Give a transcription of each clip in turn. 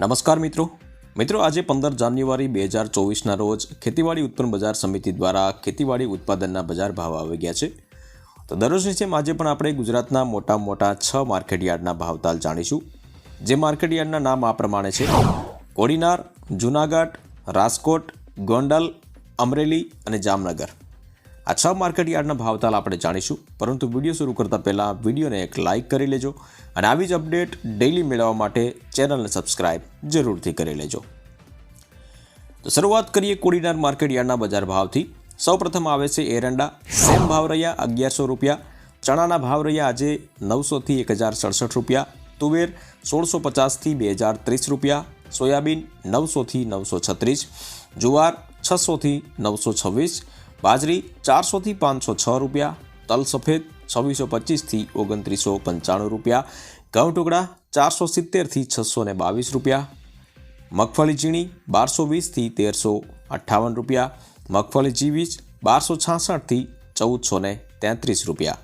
નમસ્કાર મિત્રો. મિત્રો, આજે પંદર જાન્યુઆરી બે હજાર ચોવીસના રોજ ખેતીવાડી ઉત્પન્ન બજાર સમિતિ દ્વારા ખેતીવાડી ઉત્પાદનના બજાર ભાવ આવી ગયા છે. તો દરરોજની જેમ આજે પણ આપણે ગુજરાતના મોટા મોટા છ માર્કેટયાર્ડના ભાવતાલ જાણીશું. જે માર્કેટયાર્ડના નામ આ પ્રમાણે છે. કોડીનાર, જુનાગઢ, રાજકોટ, ગોંડલ, અમરેલી અને જામનગર. આ છ માર્કેટ યાર્ડના ભાવતાલ આપણે જાણીશું. પરંતુ વીડિયો શરૂ કરતાં પહેલાં વિડીયોને એક લાઇક કરી લેજો અને આવી જ અપડેટ ડેઇલી મેળવવા માટે ચેનલને સબસ્ક્રાઇબ જરૂરથી કરી લેજો. તો શરૂઆત કરીએ કોડીનાર માર્કેટ યાર્ડના બજાર ભાવથી. સૌપ્રથમ આવે છે એરંડા. સેમ ભાવ રહ્યા અગિયારસો રૂપિયા. ચણાના ભાવ રહ્યા આજે નવસોથી એક હજાર સડસઠ રૂપિયા. તુવેર સોળસો પચાસથી બે હજાર ત્રીસ રૂપિયા. સોયાબીન નવસોથી નવસો છત્રીસ. જુવાર છસોથી નવસો છવ્વીસ. બાજરી ચારસોથી પાંચસો છ રૂપિયા, તલ સફેદ છવ્વીસો પચીસથી ઓગણત્રીસો પંચાણું રૂપિયા, ઘઉં ટુકડા ચારસો સિત્તેરથી છસો ને બાવીસ રૂપિયા, મગફળી ઝીણી બારસો વીસથી તેરસો અઠ્ઠાવન રૂપિયા, મગફળી જીવીજ બારસો છાસઠથી ચૌદસો ને તેત્રીસ રૂપિયા.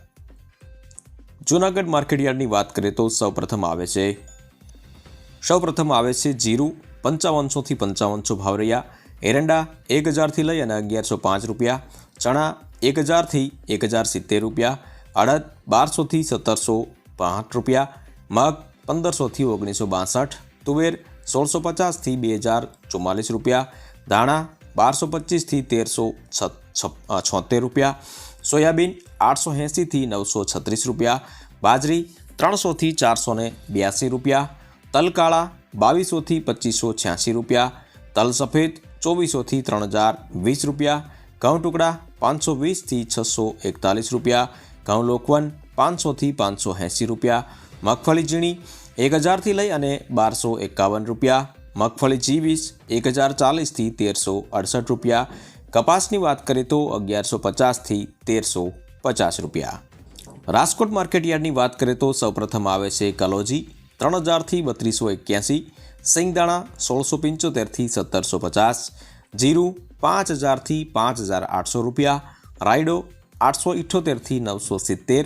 જૂનાગઢ માર્કેટયાર્ડની વાત કરીએ તો સૌપ્રથમ આવે છે, સૌપ્રથમ આવે છે જીરું પંચાવનસોથી પંચાવનસો ભાવ રહ્યા એરંડા એક હજારથી લઈ અને અગિયારસો પાંચ રૂપિયા, ચણા એક હજારથી એક હજાર સિત્તેર રૂપિયા, અડદ બારસોથી સત્તરસો પાંઠ રૂપિયા, મગ પંદરસોથી ઓગણીસો બાસઠ, તુવેર સોળસો પચાસથી બે હજાર ચુમ્માલીસ રૂપિયા, ધાણા બારસો પચીસથી તેરસો છોતેર રૂપિયા, સોયાબીન આઠસો એંસીથી નવસો છત્રીસ રૂપિયા, બાજરી ત્રણસોથી ચારસો ને બ્યાસી રૂપિયા, તલકાળા બાવીસોથી પચીસો છ્યાસી રૂપિયા, તલ સફેદ ચોવીસોથી ત્રણ હજાર વીસ રૂપિયા. ઘઉં ટુકડા પાંચસો વીસથી છસો એકતાલીસ રૂપિયા. ઘઉં લોકવન પાંચસોથી પાંચસો એંસી રૂપિયા. મગફળી ઝીણી એક હજારથી લઈ અને બારસો એકાવન રૂપિયા. મગફળી જીવીસ એક હજાર ચાલીસથી તેરસો અડસઠ રૂપિયા. કપાસની વાત કરીએ તો અગિયારસો પચાસથી તેરસો પચાસ રૂપિયા. રાજકોટ માર્કેટયાર્ડની વાત કરીએ તો સૌપ્રથમ આવે છે કલોજી. ત્રણ હજારથી બત્રીસો એક્યાસી. સિંગદાણા સોળસો પંચોતેરથી સત્તરસો પચાસ, જીરું પાંચ હજારથી પાંચ હજાર આઠસો રૂપિયા, રાયડો આઠસો ઇઠ્ઠોતેરથી નવસો સિત્તેર,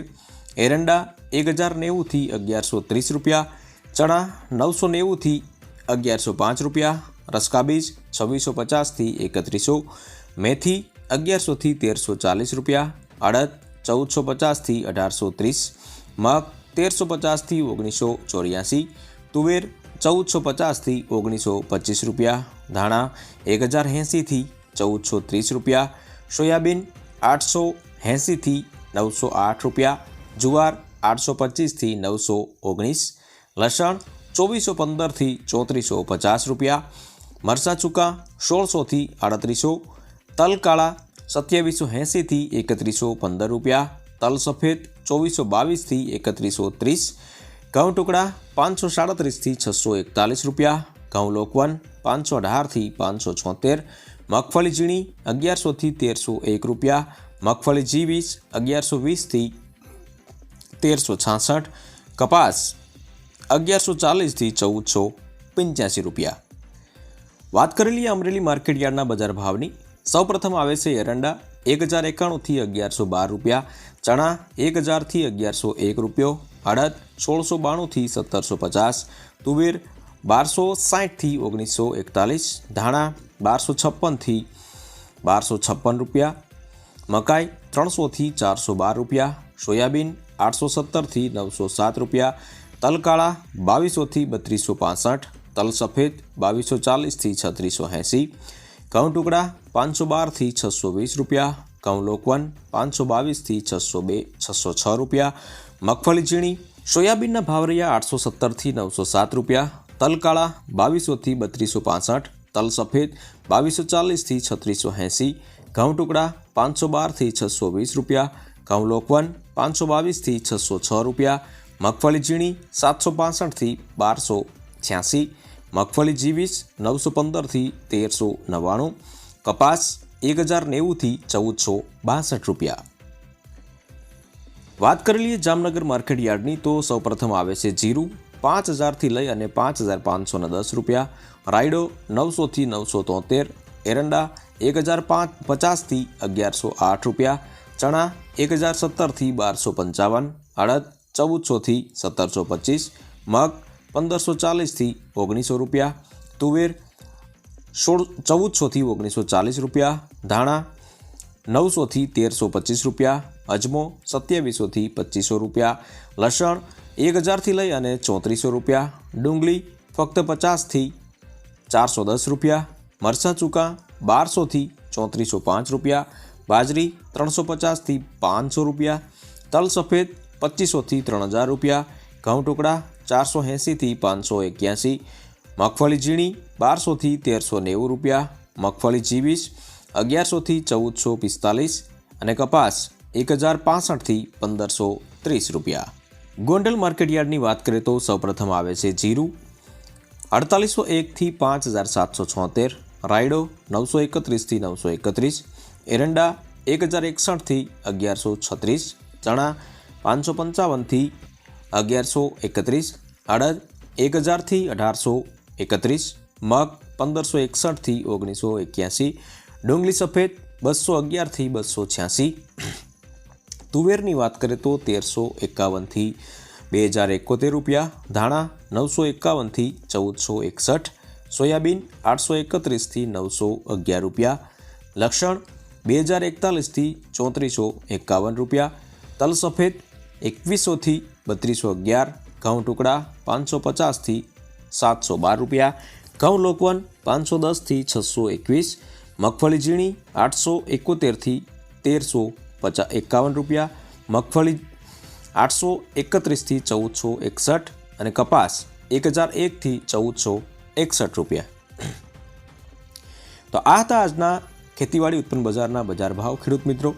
એરંડા એક હજાર નેવુંથી અગિયારસો ત્રીસ રૂપિયા, ચણા નવસો નેવુંથી અગિયારસો પાંચ રૂપિયા રસકાબીજ છવ્વીસો પચાસથી એકત્રીસો, મેથી અગિયારસોથી તેરસો ચાલીસ રૂપિયા, અડદ ચૌદસો પચાસથી અઢારસો ત્રીસ, મગ તેરસો પચાસથી ઓગણીસો ચોર્યાસી, તુવેર ચૌદસો પચાસથી ઓગણીસો પચીસ રૂપિયા, ધાણા એક હજાર એંસીથી ચૌદસો ત્રીસ રૂપિયા, સોયાબીન આઠસો એંસીથી નવસો આઠ રૂપિયા, જુવાર આઠસો પચીસથી નવસો ઓગણીસ, લસણ ચોવીસો પંદરથી ચોત્રીસો પચાસ રૂપિયા મરસા ચૂકા સોળસોથી આડત્રીસો તલ કાળા સત્યાવીસો એંસીથી એકત્રીસો પંદર રૂપિયા, તલ સફેદ ચોવીસો બાવીસથી એકત્રીસો ત્રીસ ઘઉં ટુકડા પાંચસો સાડત્રીસથી છસો એકતાલીસ રૂપિયા, ઘઉં લોકવન પાંચસો અઢારથી પાંચસો છોતેર, મગફળી ઝીણી અગિયારસોથી તેરસો એક રૂપિયા, મગફળી જીવીસ અગિયારસો વીસથી તેરસો છાસઠ, કપાસ અગિયારસો ચાલીસથી ચૌદસો પંચ્યાસી રૂપિયા. વાત કરેલી અમરેલી માર્કેટ યાર્ડના બજાર ભાવની. સૌપ્રથમ આવે છે એરંડા, એક હજાર એકાણુંથી અગિયારસો બાર રૂપિયા, ચણા, એક હજારથી અગિયારસો એક રૂપિયો અડદ સોળસો બાણુંથી સત્તરસો પચાસ, તુવેર બારસો સાઠથી ઓગણીસો એકતાલીસ, ધાણા બારસો છપ્પનથી બારસો છપ્પન રૂપિયા, મકાઈ ત્રણસોથી ચારસો બાર રૂપિયા, સોયાબીન આઠસો સત્તરથી નવસો સાત રૂપિયા, તલકાળા બાવીસોથી બત્રીસો પાસઠ, તલ સફેદ બાવીસો ચાલીસથી છત્રીસો એંસી, ઘઉં ટુકડા પાંચસો બારથી છસો વીસ રૂપિયા ઘઉં લોકવન, પાંચસો બાવીસથી છસો બે, છસો છ રૂપિયા. મગફળી ઝીણી, સોયાબીનના ભાવ રહ્યા આઠસો સત્તરથી નવસો સાત રૂપિયા. તલકાળા, બાવીસોથી બત્રીસો પાસઠ. તલ સફેદ બાવીસો ચાલીસથી છત્રીસો એંસી. ઘઉં ટુકડા, પાંચસો બારથી છસો વીસ રૂપિયા. ઘઉં લોકવન, પાંચસો બાવીસથી છસો છ રૂપિયા. મગફળી ઝીણી, સાતસો પાસઠથી બારસો છ્યાસી. મગફળી જીવીસ નવસો પંદરથી તેરસો નવ્વાણું. કપાસ એક હજાર નેવુંથી ચૌદસો બાસઠ રૂપિયા. વાત કરી લઈએ જામનગર માર્કેટ યાર્ડની, તો સૌપ્રથમ આવે છે જીરું, પાંચ હજારથી લઈ અને પાંચ હજાર પાંચસો ને દસ રૂપિયા. રાયડો, નવસોથી નવસો તોતેર એરંડા, એક હજાર પાંચ પચાસથી અગિયારસો આઠ રૂપિયા. ચણા, એક હજાર સત્તરથી બારસો પંચાવન. અડદ, ચૌદસોથી સત્તરસો પચીસ. મગ, પંદરસો ચાલીસથી ઓગણીસો રૂપિયા. તુવેર સોળ ચૌદસોથી ઓગણીસો ચાલીસ રૂપિયા, ધાણા નવસોથી તેરસો પચીસ રૂપિયા, અજમો સત્યાવીસોથી પચીસો રૂપિયા, લસણ એક હજારથી લઈ અને ચોત્રીસો રૂપિયા, ડુંગળી ફક્ત પચાસથી ચારસો દસ રૂપિયા, મરચાં ચૂકા બારસોથી ચોત્રીસો પાંચ રૂપિયા, બાજરી ત્રણસો પચાસથી પાંચસો રૂપિયા, તલ સફેદ પચીસોથી ત્રણ હજાર રૂપિયા, ઘઉં ટુકડા ચારસો એંસીથી પાંચસો એક્યાસી મગફળી ઝીણી બારસોથી તેરસો નેવું રૂપિયા, મગફળી જીવીસ અગિયારસોથી ચૌદસો પિસ્તાલીસ અને કપાસ એક હજાર પાસઠથી પંદરસો ત્રીસ રૂપિયા. ગોંડલ માર્કેટયાર્ડની વાત કરીએ તો સૌપ્રથમ આવે છે જીરું. અડતાલીસો એકથી પાંચ હજાર સાતસો છોતેર, રાયડો નવસો એકત્રીસથી નવસો એકત્રીસ, એરંડા એક હજાર એકસઠથી અગિયારસો છત્રીસ, ચણા પાંચસો પંચાવનથી અગિયારસો એકત્રીસ અડદ એક હજારથી અઢારસો એકત્રીસ, મગ પંદરસો એકસઠથી ઓગણીસો એક્યાસી, ડુંગળી સફેદ બસો અગિયારથી બસો છ્યાસી. તુવેરની વાત કરીએ તો તેરસો એકાવનથી બે હજાર એકોતેર રૂપિયા, ધાણા નવસો એકાવનથી ચૌદસો એકસઠ, સોયાબીન આઠસો એકત્રીસથી નવસો અગિયાર રૂપિયા, લક્ષણ બે હજાર એકતાલીસથી ચોત્રીસો એકાવન રૂપિયા, તલ સફેદ એકવીસોથી બત્રીસો અગિયાર, ઘઉં ટુકડા પાંચસો પચાસથી સાતસો બાર રૂપિયા, ઘઉં લોકવન પાંચસો દસથી છસો એકવીસ, મગફળી ઝીણી આઠસો એકોતેરથી તેરસો પચાસ એકાવન રૂપિયા, મગફળી આઠસો એકત્રીસથી ચૌદસો એકસઠ અને કપાસ એક હજાર એકથી ચૌદસો એકસઠ રૂપિયા. તો આ હતા આજના ખેતીવાડી ઉત્પન્ન બજારના બજાર ભાવ. ખેડૂત મિત્રો,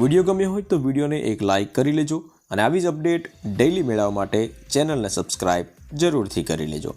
વીડિયો ગમ્યો હોય તો વિડીયોને એક લાઇક કરી લેજો અને આવી જ અપડેટ ડેઇલી મેળવવા માટે ચેનલને સબસ્ક્રાઇબ જરૂરથી કરી લેજો.